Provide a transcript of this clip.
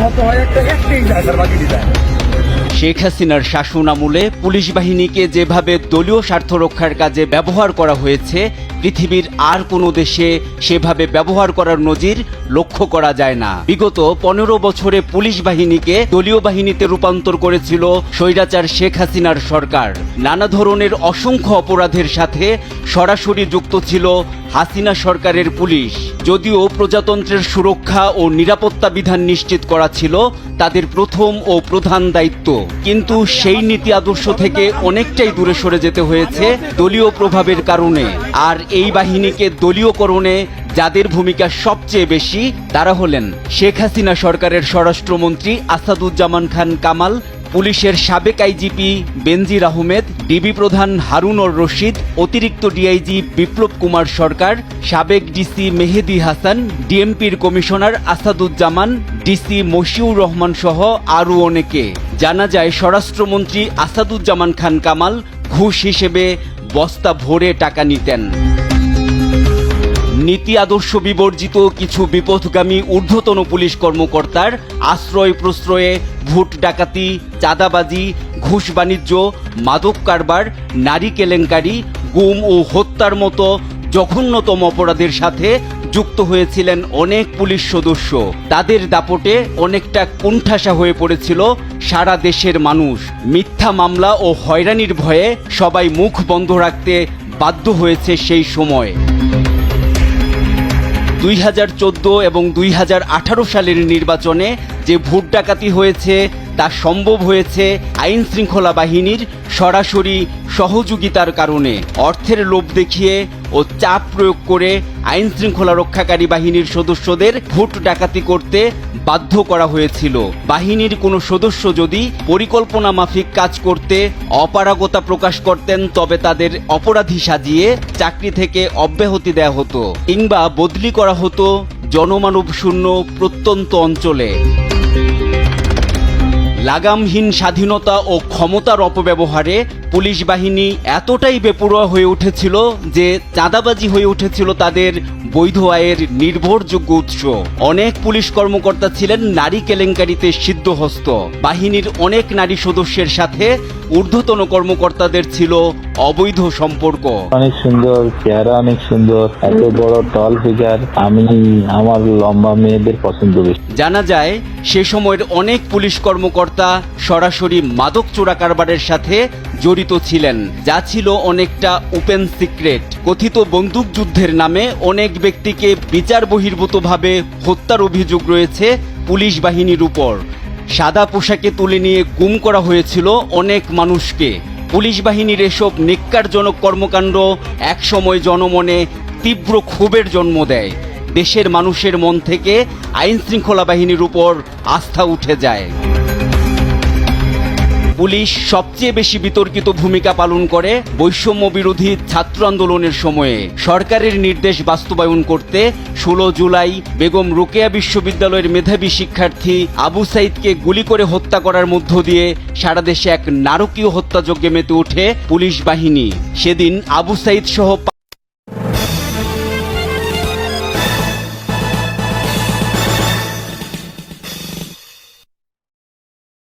হয় একটা বাকি শেখ হাসিনার শাসন আমলে পুলিশ বাহিনীকে যেভাবে দলীয় স্বার্থ রক্ষার কাজে ব্যবহার করা হয়েছে, পৃথিবীর আর কোনো দেশে সেভাবে ব্যবহার করার নজির লক্ষ্য করা যায় না। বিগত পনেরো বছরে পুলিশ বাহিনীকে দলীয় বাহিনীতে রূপান্তর করেছিল স্বৈরাচার শেখ হাসিনার সরকার। নানা ধরনের অসংখ্য অপরাধের সাথে সরাসরি যুক্ত ছিল হাসিনা সরকারের পুলিশ। যদিও প্রজাতন্ত্রের সুরক্ষা ও নিরাপত্তা বিধান নিশ্চিত করা ছিল তাদের প্রথম ও প্রধান দায়িত্ব। কিন্তু সেই নীতি আদর্শ থেকে অনেকটাই দূরে সরে যেতে হয়েছে দলীয় প্রভাবের কারণে। আর এই বাহিনীকে দলীয়করণে যাদের ভূমিকা সবচেয়ে বেশি, তারা হলেন শেখ হাসিনা সরকারের স্বরাষ্ট্রমন্ত্রী আসাদুজ্জামান খান কামাল, পুলিশের সাবেক আইজিপি বেনজির আহমেদ ডিবি প্রধান হারুনর রশিদ, অতিরিক্ত ডিআইজি বিপ্লব কুমার সরকার, সাবেক ডিসি মেহেদি হাসান, ডিএমপির কমিশনার আসাদুজ্জামান, ডিসি মশিউর রহমান সহ আরও অনেকে। জানা যায়, স্বরাষ্ট্রমন্ত্রী আসাদুজ্জামান খান কামাল ঘুষ হিসেবে বস্তা ভরে টাকা নিতেন। নীতি আদর্শ বিবর্জিত কিছু বিপথগামী ঊর্ধ্বতন পুলিশ কর্মকর্তার আশ্রয় প্রশ্রয়ে ভোট ডাকাতি, চাঁদাবাজি, ঘুষ বাণিজ্য, মাদক কারবার, নারী কেলেঙ্কারি, গুম ও হত্যার মতো জঘন্যতম অপরাধের সাথে যুক্ত হয়েছিলেন অনেক পুলিশ সদস্য। তাদের দাপটে অনেকটা কুণ্ঠাসা হয়ে পড়েছিল সারা দেশের মানুষ। মিথ্যা মামলা ও হয়রানির ভয়ে সবাই মুখ বন্ধ রাখতে বাধ্য হয়েছে সেই সময়। দুই হাজার চোদ্দ এবং দুই হাজার আঠারো সালের নির্বাচনে যে ভোট ডাকাতি হয়েছে তা সম্ভব হয়েছে আইন শৃঙ্খলা বাহিনীর সরাসরি সহযোগিতার কারণে। অর্থের লোভ দেখিয়ে ও চাপ প্রয়োগ করে আইন শৃঙ্খলা রক্ষাকারী বাহিনীর সদস্যদের ভোট ডাকাতি করতে বাধ্য করা হয়েছিল। বাহিনীর কোনো সদস্য যদি পরিকল্পনা মাফিক কাজ করতে অপারগতা প্রকাশ করতেন, তবে তাদের অপরাধী সাজিয়ে চাকরি থেকে অব্যাহতি দেওয়া হতো কিংবা বদলি করা হতো জনমানব শূন্য প্রত্যন্ত অঞ্চলে। লাগামহীন স্বাধীনতা ও ক্ষমতার অপব্যবহারে পুলিশ বাহিনী এতটাই বেপরোয়া হয়ে উঠেছিল যে চাঁদাবাজি হয়ে উঠেছিল তাদের বৈধ আয়ের নির্ভরযোগ্য উৎস। অনেক পুলিশ কর্মকর্তা ছিলেন নারী কেলেঙ্কারিতে সিদ্ধহস্ত। বাহিনীর অনেক নারী সদস্যের সাথে ঊর্ধ্বতন কর্মকর্তাদের ছিল অবৈধ সম্পর্ক। অনেক সুন্দর চেহারা অনেক সুন্দর এত বড় টল ফিগার আমি আমার লম্বা মেয়েদের পছন্দ বেশি। জানা যায় সে সময়ের অনেক পুলিশ কর্মকর্তা সরাসরি মাদক চোরা কারবারের সাথে জড়িত ছিলেন, যা ছিল অনেকটা ওপেন সিক্রেট কথিত বন্দুক যুদ্ধের নামে অনেক ব্যক্তিকে বিচার বহির্ভূতভাবে হত্যার অভিযোগ রয়েছে পুলিশ বাহিনীর উপর। সাদা পোশাকে তুলে নিয়ে গুম করা হয়েছিল অনেক মানুষকে। পুলিশ বাহিনীর এসব নিক্কারজনক কর্মকাণ্ড একসময় জনমনে তীব্র ক্ষোভের জন্ম দেয়। দেশের মানুষের মন থেকে আইন শৃঙ্খলা বাহিনীর উপর আস্থা উঠে যায়। পুলিশ সবচেয়ে বেশি বিতর্কিত ভূমিকা পালন করে বৈষম্য বিরোধী ছাত্র আন্দোলনের সময়ে। সরকারের নির্দেশ বাস্তবায়ন করতে ষোলো জুলাই বেগম রোকেয়া বিশ্ববিদ্যালয়ের মেধাবী শিক্ষার্থী আবু সাইদকে গুলি করে হত্যা করার মধ্য দিয়ে সারা দেশে এক নারকীয় হত্যাযজ্ঞে মেতে ওঠে পুলিশ বাহিনী। সেদিন আবু সাইদ সহ